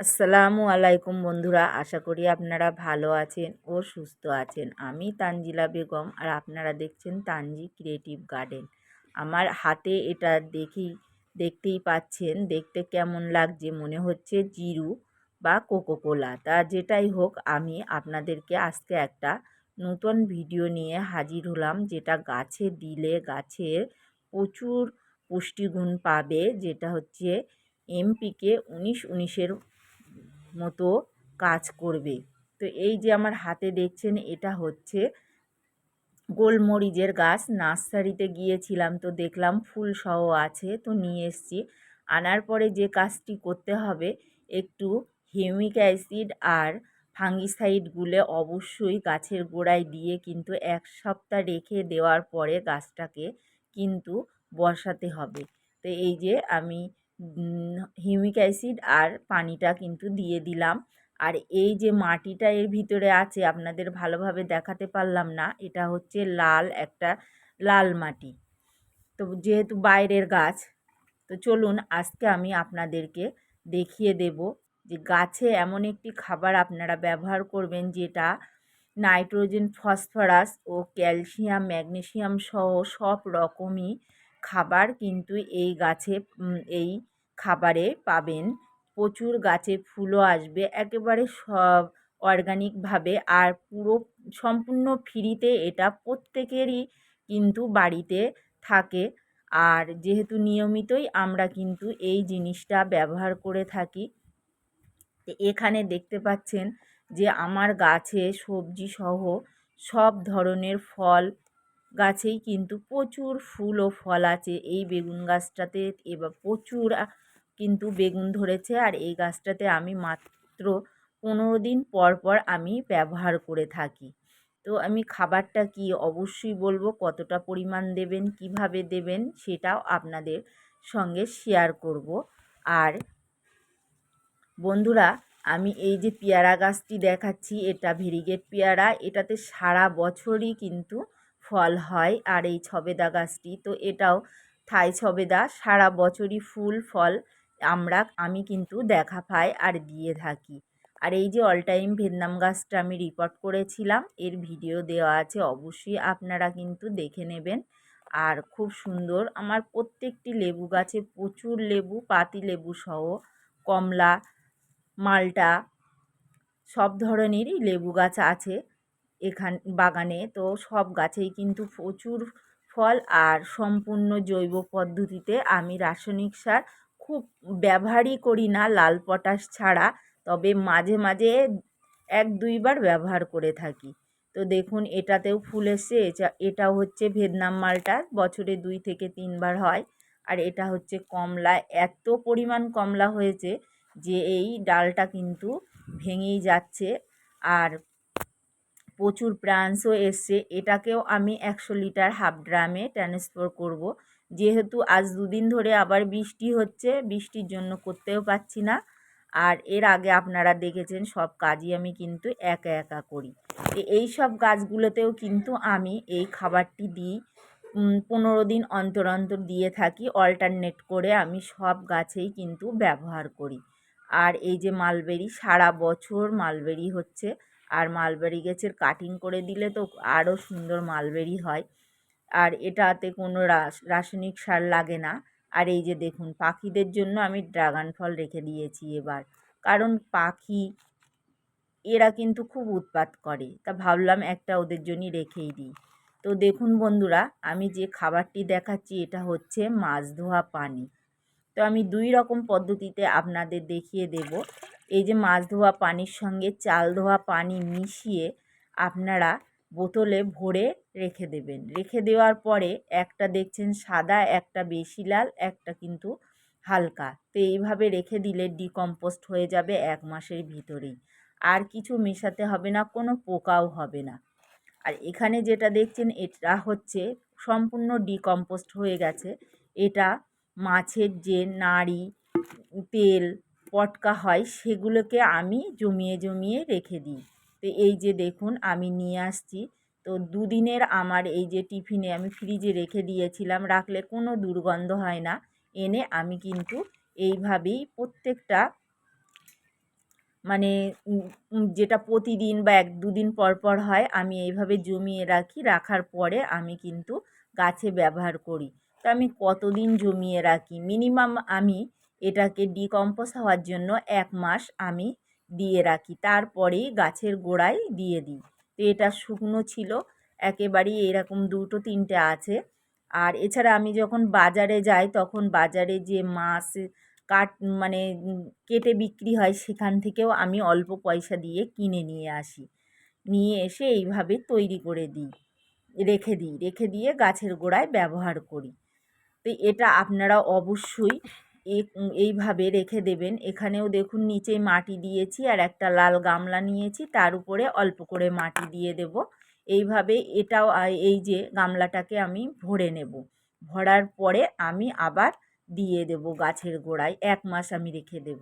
আসসালামু আলাইকুম বন্ধুরা, আশা করি আপনারা ভালো আছেন ও সুস্থ আছেন। আমি তানজিলা বেগম আর আপনারা দেখছেন তানজি ক্রিয়েটিভ গার্ডেন। আমার হাতে এটা দেখি, দেখতেই পাচ্ছেন, দেখতে কেমন লাগছে মনে হচ্ছে জিরু বা কোকোকোলা। তা যেটাই হোক, আমি আপনাদেরকে আজকে একটা নতুন ভিডিও নিয়ে হাজির হলাম, যেটা গাছে দিলে গাছের প্রচুর পুষ্টিগুণ পাবে, যেটা হচ্ছে এমপিকে উনিশ উনিশের মতো কাজ করবে। তো এই যে আমার হাতে দেখছেন, এটা হচ্ছে গোলমরিচের গাছ। নার্সারিতে গিয়েছিলাম তো দেখলাম ফুল সহ আছে, তো নিয়ে এসছি। আনার পরে যে কাজটি করতে হবে, একটু হিউমিক অ্যাসিড আর ফাঙ্গিসাইডগুলো অবশ্যই গাছের গোড়ায় দিয়ে কিন্তু এক সপ্তাহ রেখে দেওয়ার পরে গাছটাকে কিন্তু বসাতে হবে। তো এই যে আমি হিউমিক অ্যাসিড আর পানিটা কিন্তু দিয়ে দিলাম। আর এই যে মাটিটা এর ভিতরে আছে, আপনাদের ভালোভাবে দেখাতে পারলাম না, এটা হচ্ছে লাল একটা লাল মাটি। তো যেহেতু বাইরের গাছ, তো চলুন আজকে আমি আপনাদেরকে দেখিয়ে দেব যে গাছে এমন একটি খাবার আপনারা ব্যবহার করবেন যেটা নাইট্রোজেন, ফসফরাস ও ক্যালসিয়াম, ম্যাগনেসিয়াম সহ সব রকমই খাবার কিন্তু এই গাছে এই খাবারে পাবেন। প্রচুর গাছে ফুলও আসবে। একেবারে সব অর্গানিকভাবে আর পুরো সম্পূর্ণ ফ্রিতে এটা প্রত্যেকেরই কিন্তু বাড়িতে থাকে। আর যেহেতু নিয়মিতই আমরা কিন্তু এই জিনিসটা ব্যবহার করে থাকি এখানে দেখতে পাচ্ছেন যে আমার গাছে সবজি সহ সব ধরনের ফল গাছেই কিন্তু প্রচুর ফুল ও ফল আছে। এই বেগুন গাছটাতে এবার প্রচুর কিন্তু বেগুন ধরেছে আর এই গাছটাতে আমি মাত্র পনেরো দিন পর পর আমি ব্যবহার করে থাকি। তো আমি খাবারটা কি অবশ্যই বলব, কতটা পরিমাণ দেবেন, কীভাবে দেবেন সেটাও আপনাদের সঙ্গে শেয়ার করব। আর বন্ধুরা, আমি এই যে পেয়ারা গাছটি দেখাচ্ছি, এটা ভেরিগেট পেয়ারা, এটাতে সারা বছরই কিন্তু ফল হয় আর এই ছবেদা গাছটি, তো এটাও থাই ছবেদা, সারা বছরই ফুল ফল আমরা, আমি কিন্তু দেখা পাই আর দিয়ে থাকি। আর এই যে অল টাইম ভিয়েতনাম গাছটা আমি রিপোর্ট করেছিলাম, এর ভিডিও দেওয়া আছে, অবশ্যই আপনারা কিন্তু দেখে নেবেন। আর খুব সুন্দর, আমার প্রত্যেকটি লেবু গাছে প্রচুর লেবু, পাতি লেবু সহ, কমলা, মালটা, সব ধরনেরই লেবু গাছ আছে এখান, বাগানে। তো সব গাছেই কিন্তু প্রচুর ফল আর সম্পূর্ণ জৈব পদ্ধতিতে আমি রাসায়নিক সার খুব ব্যবহারই করি না লাল পটাশ ছাড়া। তবে মাঝে মাঝে এক, দুইবার ব্যবহার করে থাকি। তো দেখুন, এটাতেও ফুল এসছে। এটাও হচ্ছে ভিয়েতনাম মালটা, বছরে দুই থেকে তিনবার হয়। আর এটা হচ্ছে কমলা। এত পরিমাণ কমলা হয়েছে যে এই ডালটা কিন্তু ভেঙেই যাচ্ছে। আর প্রচুর প্রাণসও এসছে। এটাকেও আমি একশো লিটার হাফ ড্রামে ট্রান্সফার করব। যেহেতু আজ দুদিন ধরে আবার বৃষ্টি হচ্ছে, বৃষ্টির জন্য করতেও পাচ্ছি না। আর এর আগে আপনারা দেখেছেন সব কাজই আমি কিন্তু একা একা করি। এই সব গাছগুলোতেও কিন্তু আমি এই খাবারটি দিই। পনেরো দিন অন্তর অন্তর দিয়ে থাকি অল্টারনেট করে আমি সব গাছেই কিন্তু ব্যবহার করি। আর এই যে মালবেরি, সারা বছর মালবেরি হচ্ছে। আর মালবেরি গাছের কাটিং করে দিলে তো আরও সুন্দর মালবেরি হয়। আর এটাতে কোনো রাস, রাসায়নিক সার লাগে না। আর এই যে দেখুন, পাখিদের জন্য আমি ড্রাগন ফল রেখে দিয়েছি এবার। কারণ পাখি, এরা কিন্তু খুব উৎপাত করে। তা ভাবলাম একটা ওদের জন্যই রেখেই দিই। তো দেখুন বন্ধুরা, আমি যে খাবারটি দেখাচ্ছি, এটা হচ্ছে মাছ ধোয়া পানি। তো আমি দুই রকম পদ্ধতিতে আপনাদের দেখিয়ে দেব। এই যে মাছ ধোয়া পানির সঙ্গে চাল ধোয়া পানি মিশিয়ে আপনারা বোতলে ভরে রেখে দেবেন। রেখে দেওয়ার পরে একটা দেখছেন সাদা, একটা বেশি লাল, একটা কিন্তু হালকা। তো এইভাবে রেখে দিলে ডিকম্পোস্ট হয়ে যাবে এক মাসের ভিতরেই। আর কিছু মেশাতে হবে না, কোনো পোকাও হবে না। আর এখানে যেটা দেখছেন, এটা হচ্ছে সম্পূর্ণ ডিকম্পোস্ট হয়ে গেছে। এটা মাছের যে নাড়ি, তেল, পটকা হয়, সেগুলোকে আমি জমিয়ে জমিয়ে রেখে দিই। তো এই যে দেখুন, আমি নিয়ে আসছি। তো দুদিনের আমার এই যে টিফিনে আমি ফ্রিজে রেখে দিয়েছিলাম, রাখলে কোনো দুর্গন্ধ হয় না। এনে আমি কিন্তু এইভাবেই প্রত্যেকটা মানে যেটা প্রতিদিন বা এক দুদিন পর পর হয়, আমি এইভাবে জমিয়ে রাখি। রাখার পরে আমি কিন্তু গাছে ব্যবহার করি। তো আমি কতদিন জমিয়ে রাখি? মিনিমাম আমি এটাকে ডিকম্পোজ হওয়ার জন্য এক মাস আমি দিয়ে রাখি। তারপরেই গাছের গোড়ায় দিয়ে দিই। তো এটা শুকনো ছিল, একেবারেই এরকম দুটো তিনটে আছে। আর এছাড়া আমি যখন বাজারে যাই, তখন বাজারে যে মাছ কাট মানে কেটে বিক্রি হয়, সেখান থেকেও আমি অল্প পয়সা দিয়ে কিনে নিয়ে আসি। নিয়ে এসে এইভাবে তৈরি করে দিই। রেখে দিই, রেখে দিয়ে গাছের গোড়ায় ব্যবহার করি। তো এটা আপনারা অবশ্যই এইভাবে রেখে দেবেন। এখানেও দেখুন নিচে মাটি দিয়েছি আর একটা লাল গামলা নিয়েছি, তার উপরে অল্প করে মাটি দিয়ে দেব। এইভাবে এটাও এই যে গামলাটাকে আমি ভরে নেব। ভরার পরে আমি আবার দিয়ে দেব গাছের গোড়ায়, এক মাস আমি রেখে দেব।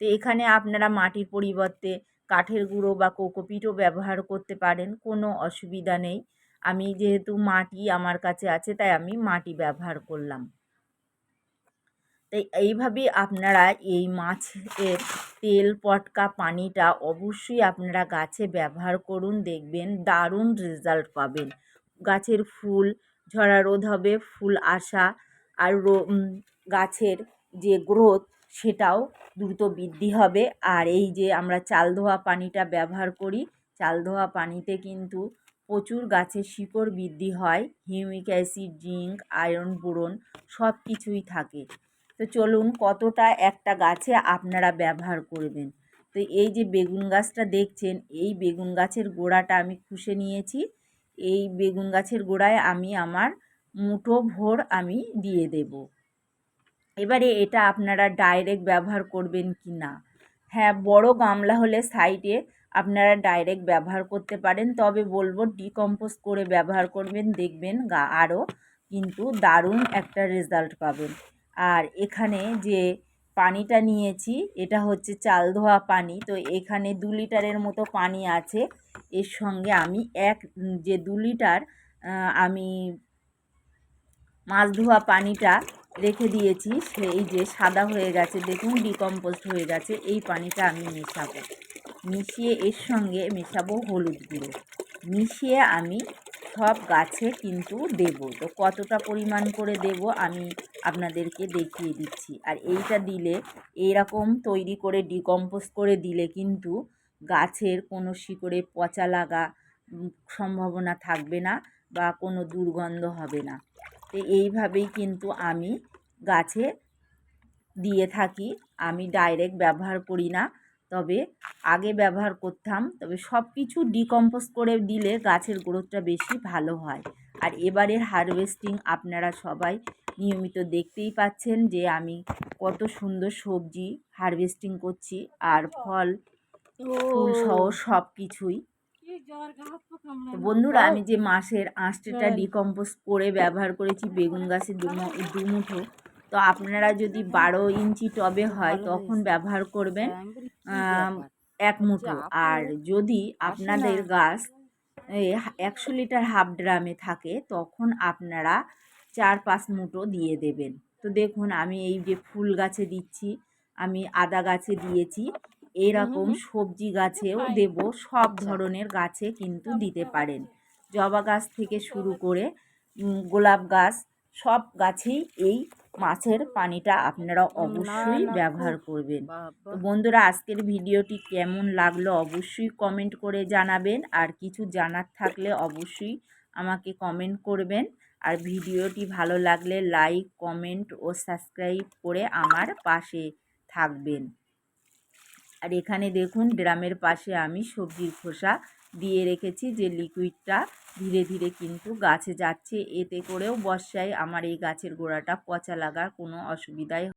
তো এখানে আপনারা মাটির পরিবর্তে কাঠের গুঁড়ো বা কোকোপিটও ব্যবহার করতে পারেন, কোনো অসুবিধা নেই। আমি যেহেতু মাটি আমার কাছে আছে, তাই আমি মাটি ব্যবহার করলাম। তাই এইভাবেই আপনারা এই মাছের তেল, পটকা, পানিটা অবশ্যই আপনারা গাছে ব্যবহার করুন, দেখবেন দারুণ রেজাল্ট পাবেন। গাছের ফুল, ঝরা রোধ হবে, ফুল আসা আর গাছের যে গ্রোথ সেটাও দ্রুত বৃদ্ধি হবে। আর এই যে আমরা চাল ধোয়া পানিটা ব্যবহার করি, চাল ধোয়া পানিতে কিন্তু প্রচুর গাছের শিকড় বৃদ্ধি হয়, humic acid, zinc, iron, boron সব কিছুই থাকে। তো চলুন কতটা একটা গাছে আপনারা ব্যবহার করবেন। তো এই যে বেগুন গাছটা দেখছেন, এই বেগুন গাছের গোড়াটা আমি খুশে নিয়েছি। এই বেগুন গাছের গোড়ায় আমি আমার মুঠো ভোর আমি দিয়ে দেব। এবারে এটা আপনারা ডাইরেক্ট ব্যবহার করবেন কি না? হ্যাঁ বড় গামলা হলে সাইডে আপনারা ডাইরেক্ট ব্যবহার করতে পারেন, তবে বলব ডিকম্পোজ করে ব্যবহার করবেন, দেখবেন গা আরও কিন্তু দারুণ একটা রেজাল্ট পাবেন। আর এখানে যে পানিটা নিয়েছি, এটা হচ্ছে চাল ধোয়া পানি। তো এখানে দু লিটারের মতো পানি আছে। এর সঙ্গে আমি এক, যে দু লিটার আমি মাছ ধোয়া পানিটা রেখে দিয়েছি। সেই যে সাদা হয়ে গেছে, দেখুন ডিকম্পোস্ট হয়ে গেছে। এই পানিটা আমি মেশাবো। মিশিয়ে এর সঙ্গে মেশাবো হলুদ গুঁড়ো। মিশিয়ে আমি সব গাছে কিন্তু দেব। তো কতটা পরিমাণ করে দেব আমি আপনাদেরকে দেখিয়ে দিচ্ছি। আর এইটা দিলে, এইরকম তৈরি করে ডিকম্পোস্ট করে দিলে কিন্তু গাছের কোনো শিকড়ে পচা লাগা সম্ভাবনা থাকবে না বা কোনো দুর্গন্ধ হবে না। তো এইভাবেই কিন্তু আমি গাছে দিয়ে থাকি। আমি ডাইরেক্ট ব্যবহার করি না। তবে আগে ব্যবহার করতাম তবে সব কিছু ডিকম্পোজ করে দিলে গাছের গ্রোথটা বেশি ভালো হয়। আর এবারের হারভেস্টিং আপনারা সবাই নিয়মিত দেখতেই পাচ্ছেন যে আমি কত সুন্দর সবজি হারভেস্টিং করছি আর ফল ফুল সহ সব কিছুই বন্ধুরা আমি যে মাসের আঁশটেটা ডিকম্পোজ করে ব্যবহার করেছি বেগুন গাছে দুমু- দুমুঠো তো আপনারা যদি বারো ইঞ্চি টবে হয় তখন ব্যবহার করবেন। আম, এক মুঠো। আর যদি আপনাদের গাছ একশো লিটার হাফ ড্রামে থাকে তখন আপনারা চার পাঁচ মুঠো দিয়ে দেবেন। তো দেখুন আমি এই যে ফুল গাছে দিচ্ছি আমি আদা গাছে দিয়েছি এরকম সবজি গাছেও দেব সব ধরনের গাছে কিন্তু দিতে পারেন। জবা গাছ থেকে শুরু করে গোলাপ গাছ সব গাছেই এই মাছের পানিটা আপনারা অবশ্যই ব্যবহার করবেন। তো বন্ধুরা আজকের ভিডিওটি কেমন লাগল অবশ্যই কমেন্ট করে জানাবেন। আর কিছু জানার থাকলে অবশ্যই আমাকে কমেন্ট করবেন। আর ভিডিওটি ভালো লাগলে লাইক কমেন্ট ও সাবস্ক্রাইব করে আমার পাশে থাকবেন। আর এখানে দেখুন ড্রামের পাশে আমি সবজির খোসা দিয়ে রেখেছি যে লিকুইডটা ধীরে ধীরে কিন্তু গাছে যাচ্ছে। এতে করেও বর্ষায় আমার এই গাছের গোড়াটা পচা লাগার কোনো অসুবিধাই